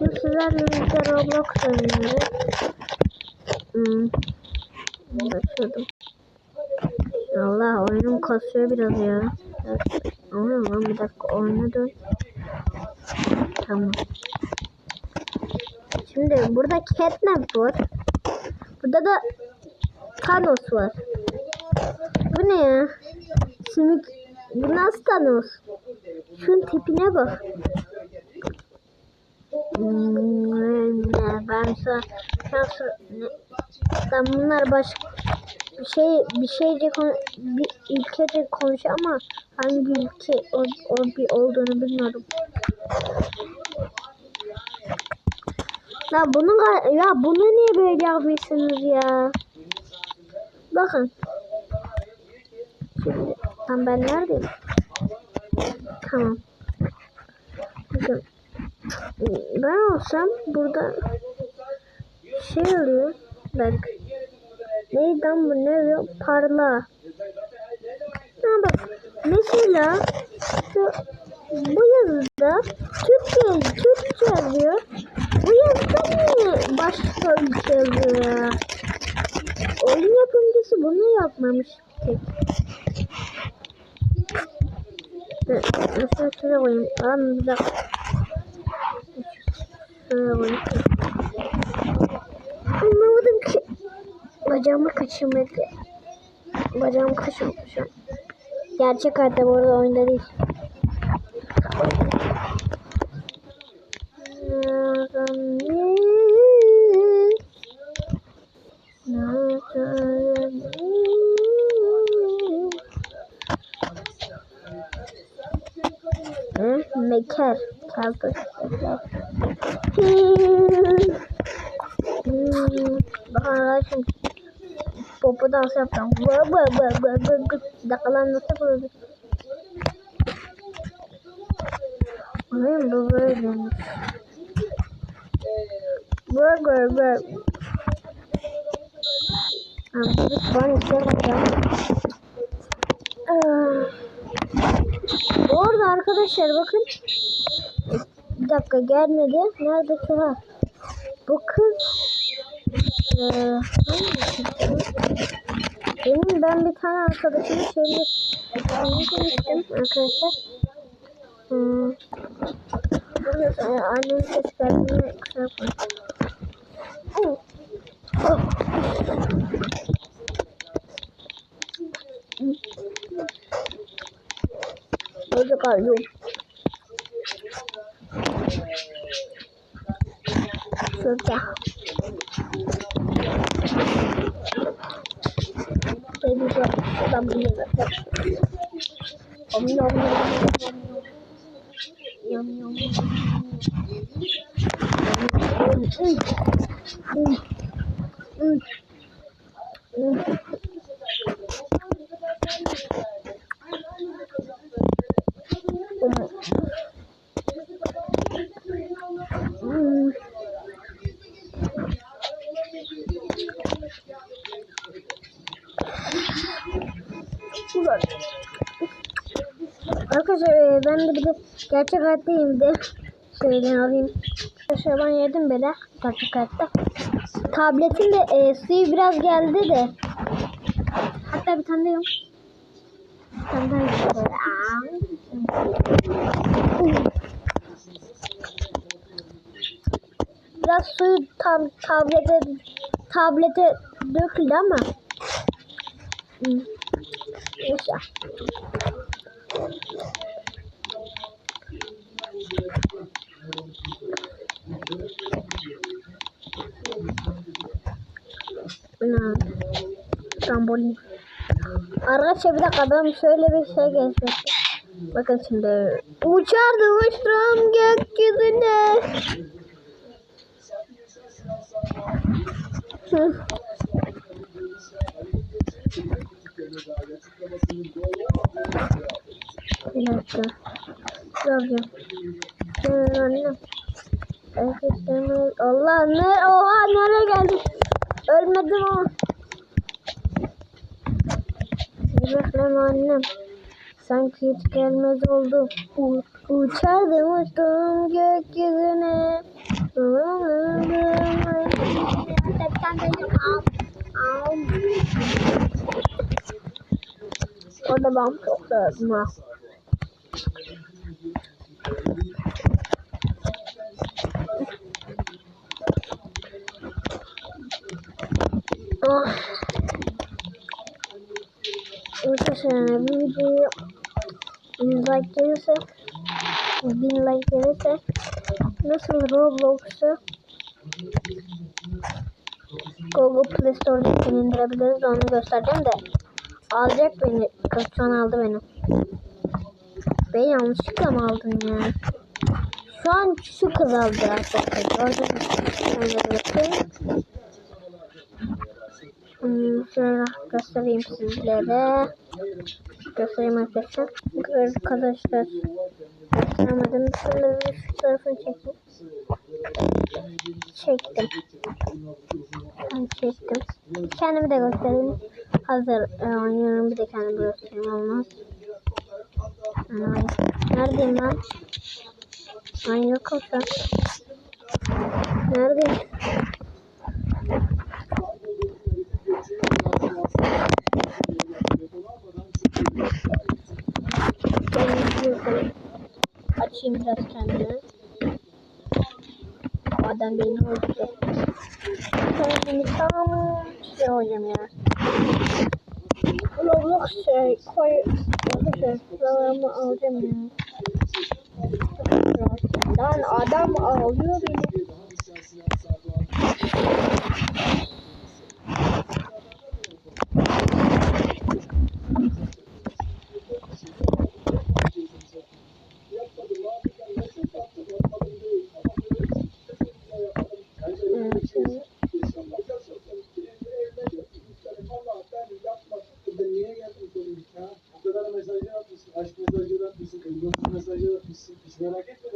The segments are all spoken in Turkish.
Bu sizlerle birlikte Roblox oynuyoruz. Hmm. Başladım. Allah oyunum kasıyor biraz ya. Ama lan bir dakika oyuna dön. Tamam. Şimdi burada Catnap var. Burada da Thanos var. Bu ne ya? Simit. Bu nasıl Thanos? Şunun tipine bak. Ben sana şans ne, ben bunlar başka bir şey bir şeyce konu, bir ülkece konuşuyor ama hangi ülke o, o bir olduğunu bilmiyorum. Ya bunu ya bunu niye böyle yapmışsınız ya? Bakın. Şimdi tam ben neredeyim? Tamam. Bakın. Ben olsam burada şey oluyor. Bak. Neydi lan bu ne diyor? Parla. Ha bak. Mesela şu bu yazıda Türkçe, Türkçe yazıyor. Bu yazıda niye başka bir şey yazıyor ya? Oyun yapımcısı bunu yapmamış tek. Mesela şuraya koyayım. Lan bir dakika. Şuraya koyayım. Anlamadım ki. Bacağımı kaçırmak. Bacağımı kaçırmışım. Gerçek hayatta bu arada oyunda değil. Hı? Meker. Bakın arkadaşım popo dans yapacağım. Bı bı bı bı bı bı. Bir dakika lan nasıl böyle? Oyun bu böyle. Bı bı bı. Abi ben şey yapacağım. Ah. Bu arada arkadaşlar bakın. Dakika gelmedi. Nerede ki ha? Bu kız benim ben bir tane arkadaşımın şeyini söylemiştim arkadaşlar. Hmm. E, annemin ses geldiğini kusura bakmayın. Oh. Oh. Orada kaldım. Şurada. Girl, ben bunu yedim. Om nom nom nom nom. Yum yum yum. Gerçek hayattayım de şeyden alayım. Ben yedim böyle gerçek hayatta. Tabletin de e, suyu biraz geldi de. Hatta bir tane de yok. Bir tane daha yok. Biraz suyu tam tablete tablete döküldü ama. Neyse. Hmm. Trambolin. Arkadaşlar bir dakika ben şöyle bir şey geçmek. Bakın şimdi. Uçardım uçtum gökyüzüne. Hı. Bir dakika. Yapacağım. Şöyle sanki hiç gelmez oldu. U uçardım uçtum gökyüzüne. Orada ben çok lazım ha. Oh. Arkadaşlar bir videoyu 100 like gelirse 1000 like gelirse nasıl Roblox'u Google Play Store'dan indirebiliriz onu göstereceğim de alacak beni. Kız şu an aldı beni. Ben yanlışlıkla mı aldın ya? Şu an şu kız aldı arkadaşlar. Hmm, şöyle göstereyim sizlere. Göstereyim arkadaşlar. Arkadaşlar. Gösteremedim. Şöyle bir şu tarafını çekeyim. Çektim. Çektim. Kendimi de göstereyim. Hazır e, oynuyorum. Bir de kendimi göstereyim olmaz. Neredeyim ben? Ay yok olsa. Neredeyim? Açayım biraz kendimi. Adam beni öldürdü. Kendimi tam şey oynayayım ya. Roblox şey koy. Arkadaşlar şuralarımı alacağım ya. Lan adam ağlıyor beni. que Dios nos ayude a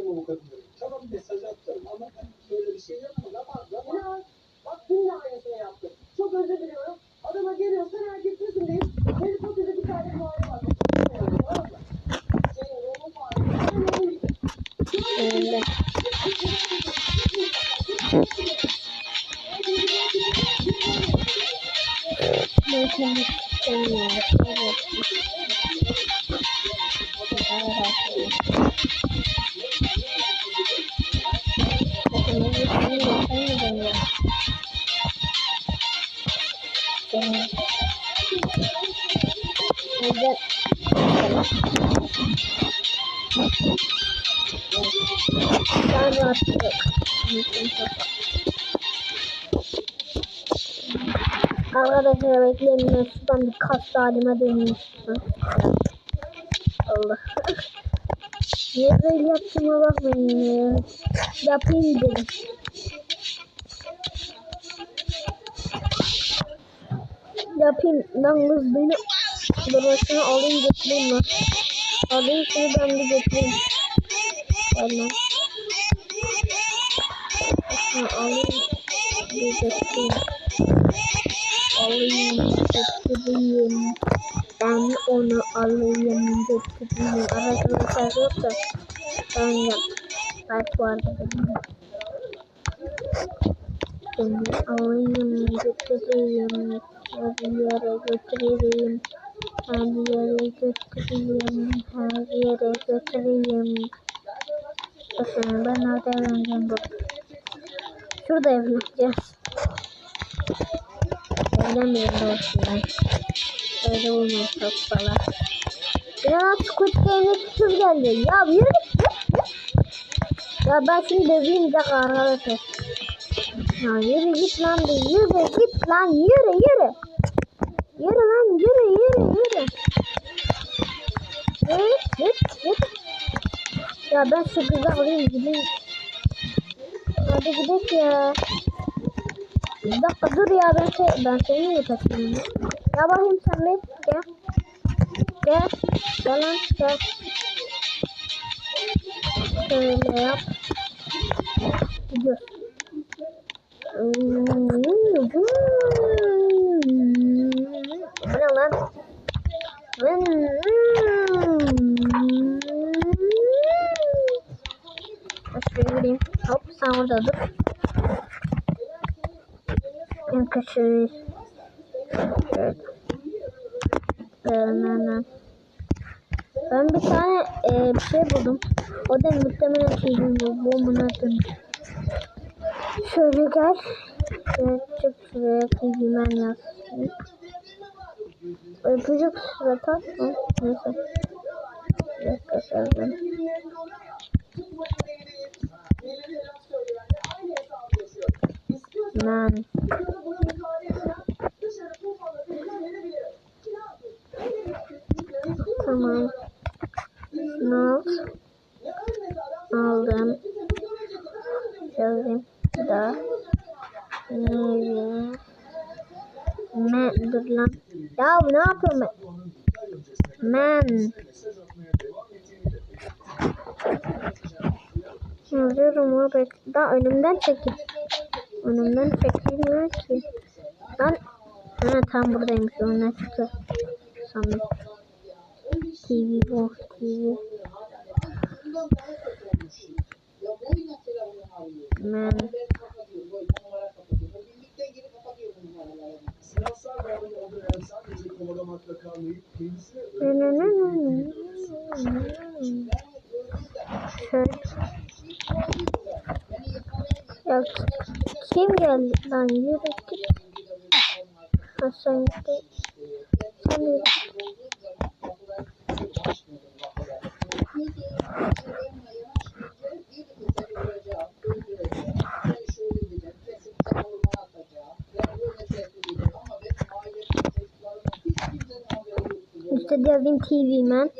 Rahatlık. Arkadaşlar bekleyin ben şuradan bir kas halime döneyim. Allah. Niye böyle yaptığıma bakmayın ya. Yapayım dedim. Yapayım. Lan kız beni burasını alayım götüreyim lan. Alayım şunu ben bir götüreyim. Gel Şunu alayım götüreyim. Alayım. Ben onu alayım götüreyim. Arkadaşlar yoksa ben yap. Belki vardı benim. Seni alayım götüreyim. Her yere götüreyim. Her yere götüreyim. Bakın ben nerede evleneceğim bu? Şurada evleneceğiz. Evlenmeyelim ben. Öyle olmaz çok falan. Ya Squid Game'e küfür geldi. Ya yürü git. Ya ben şimdi döveyim de arkadaşlar. Ya yürü git lan bir yürü git lan yürü yürü. Yürü lan yürü yürü yürü. Yürü git git. Ya ben şu kızı alayım gideyim. Hadi gidelim ya. Bir dakika dur ya ben şey ben seni niye taşıyorum? Ya bakayım sen bir gel. Gel. Gel lan gel. Şöyle yap. Gidiyor. Bu ne lan? Şöyle gireyim. Orada dur. Arkadaşlar. Evet. Hemen. Ben bir tane e, bir şey buldum. O da muhtemelen bu Woman'a dönüş. Şöyle gel. Şöyle çık şuraya TV'men yazsın. Öpücük surat atma. Neyse. Bir dakika yazdım. Man. Tamam. Not. Aldım. Yazayım. Daha. Neydi? Man. Dur lan. Ya ne yapıyorum ben? Man. Yazıyorum bek. Daha önümden çekil. Önümden çekilmiyor ki. Ben Ha tam buradaymış. Önüne çıktı. Sandım. TV bu. TV. Man. Sinatsal bağlamı olmayan sadece kovalamakla kalmayıp kendisine Şöyle. Ya kim geldi lan yürü git. Ha sen git. Sen yürü. İşte yazayım TV man.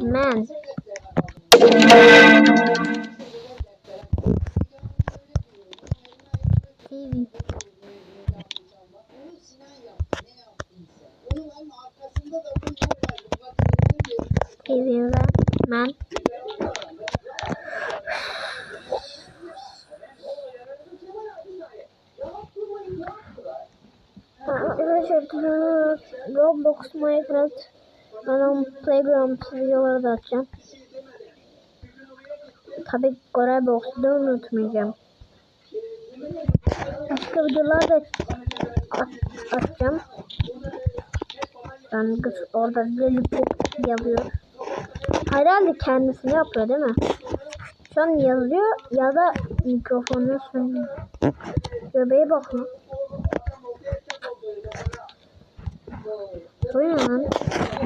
Man. Man. Arkadaşlar Roblox, Minecraft, Anam Playground videoları da atacağım. Tabi Koray Box'u da unutmayacağım. Başka videolar da at atacağım. Kız orada lollipop yapıyor. Herhalde kendisini yapıyor değil mi? Şu an yazıyor ya da mikrofonu söylüyor. Göbeğe bakın. Bu ne lan?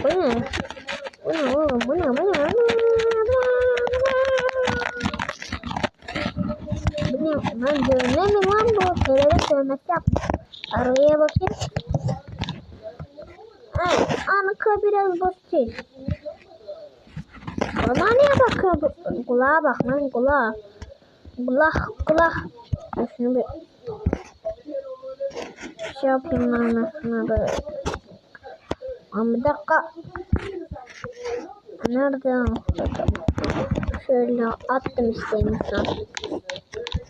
Bu ne? Bu ne oğlum? Bu ne? Bu ne? Bu ne? Lan dövme mi lan bu? Terörist dövmesi yapmış. Araya bakayım. Evet, anka biraz boş değil. Bana niye bakıyor? Kulağa bak lan. Kulak kulak. Ben Şunu bir şey yapayım lan şuna böyle. Ama bir dakika. Nerede? Şöyle attım isteğimi an.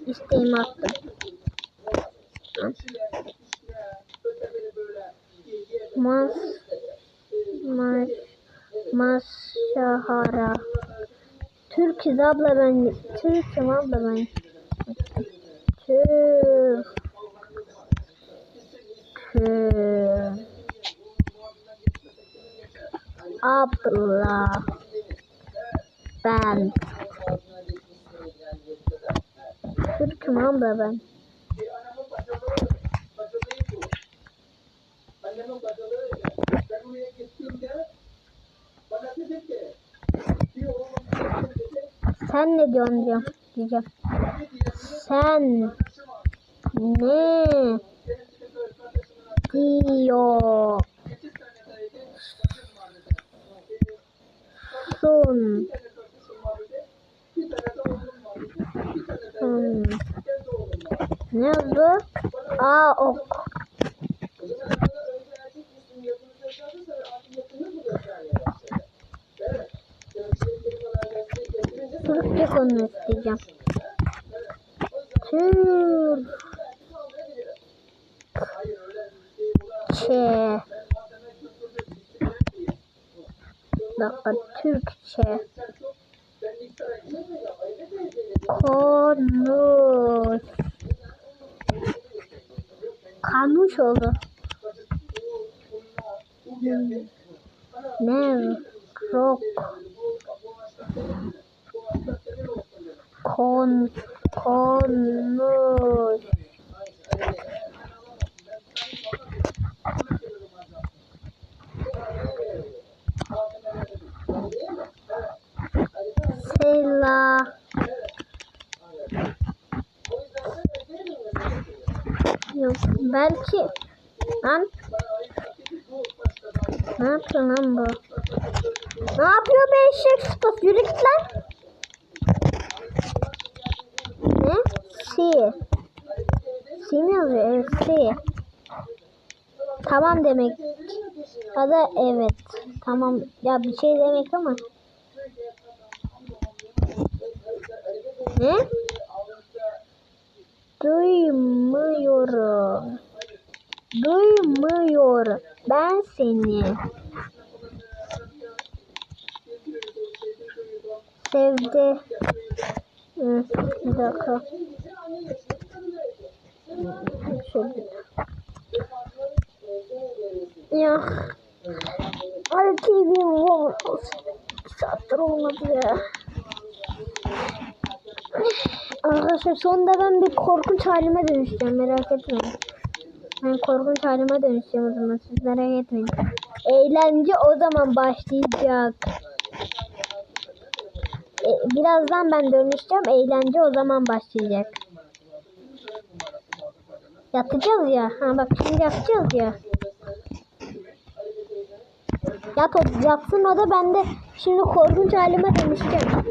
İsteğimi attım. Mas Mas Masahara Türk'üz abla ben Türk'üm abla ben? Türk. Türk abla ben. Türk'üm abla ben? Bana dedi ki sen ne diyorsun diyor diyeceğim. Sen ne diyor sun sun ne yazdı a ok Türkçe konuş diyeceğim. Türkçe. Dakika Türkçe. Konuş. Kanuş oldu. Kon konuş. Sela. Yok belki lan ne yapıyor lan bu? Ne yapıyor be eşek sıpası? Yürü git lan. Ne? Si. Si mi yazıyor? Evet si. Tamam demek. Ya da evet. Tamam. Ya bir şey demek ama. Ne? Duymuyorum. Duymuyorum. Ben seni. Sevdi. Bir dakika. Şöyle. Ya. Ay TV. Bir saattir olmadı ya. Arkadaşlar sonunda ben bir korkunç halime dönüşeceğim merak etmeyin. Ben korkunç halime dönüşeceğim o zaman siz merak etmeyin. Eğlence o zaman başlayacak. E, birazdan ben dönüşeceğim. Eğlence o zaman başlayacak. Yatacağız ya. Ha bak şimdi yatacağız ya. Yat o, yatsın o da ben de şimdi korkunç halime dönüşeceğim.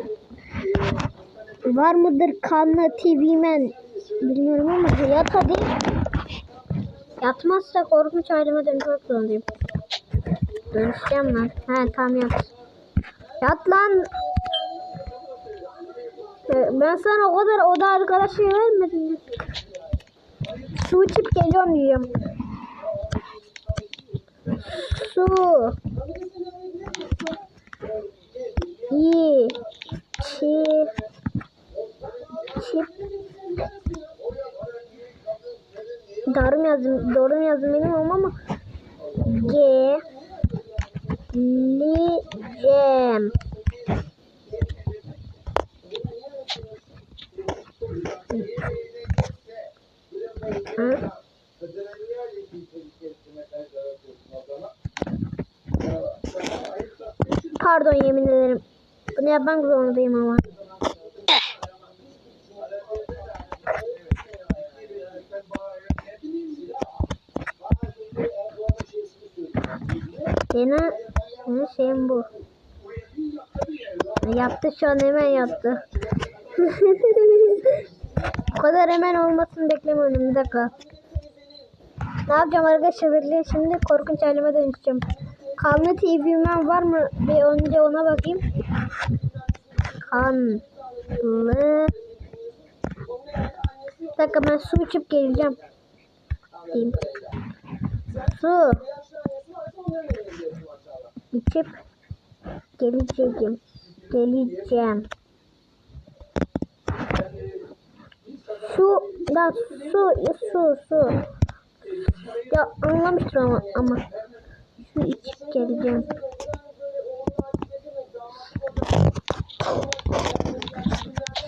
Var mıdır kanlı TV men? Bilmiyorum ama yat hadi. Yatmazsa korkunç halime dönüşmek zorundayım. Dönüşeceğim lan. He tamam yat. Yat lan. Ee, Ben sana o kadar oda arkadaşı vermedim. Su içip geliyorum diyorum. Su. Yapmak zorundayım ama. Yine benim şeyim bu. Yaptı şu an hemen yaptı. Bu kadar hemen olmasını beklemiyordum bir dakika. Ne yapacağım arkadaşlar bekleyin şimdi korkunç halime dönüşeceğim. Kanlı TV'men var mı? Bir önce ona bakayım. Kanlı. Bir dakika ben su içip geleceğim. Diyeyim. Su. İçip geleceğim. Geleceğim. Su da su su su. Ya anlamıştır ama ama su içip geleceğim.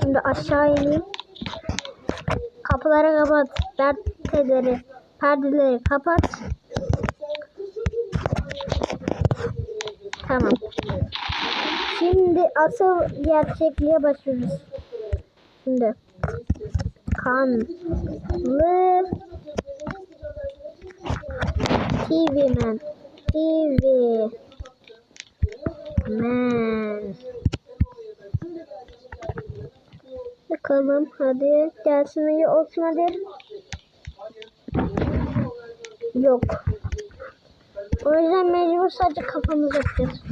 Şimdi aşağı ineyim. Kapıları kapat. Perdeleri, perdeleri kapat. Tamam. Şimdi asıl gerçekliğe başlıyoruz. Şimdi kanlı TV man TV man Bakalım hadi gelsin iyi olsun hadi. Yok. O yüzden mecbur sadece kafamızı yapacağız.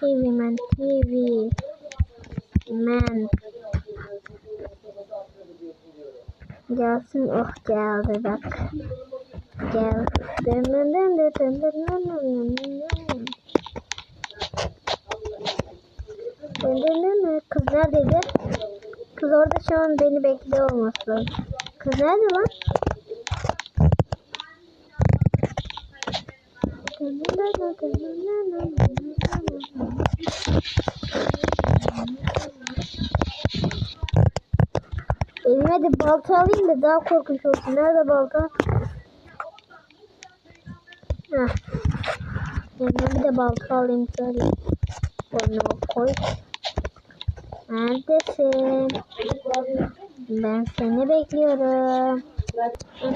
TV man, TV man. Gelsin oh geldi bak. Gel. Dın dın dın dın dın dın dın dın dın dın dın. Kız orada şu an beni bekliyor olması. Kız nerede lan? Elime de balta alayım da daha korkunç olsun. Nerede balta? Heh. Yanına bir de balta alayım şöyle. Onu koy. Neredesin? Ben seni bekliyorum.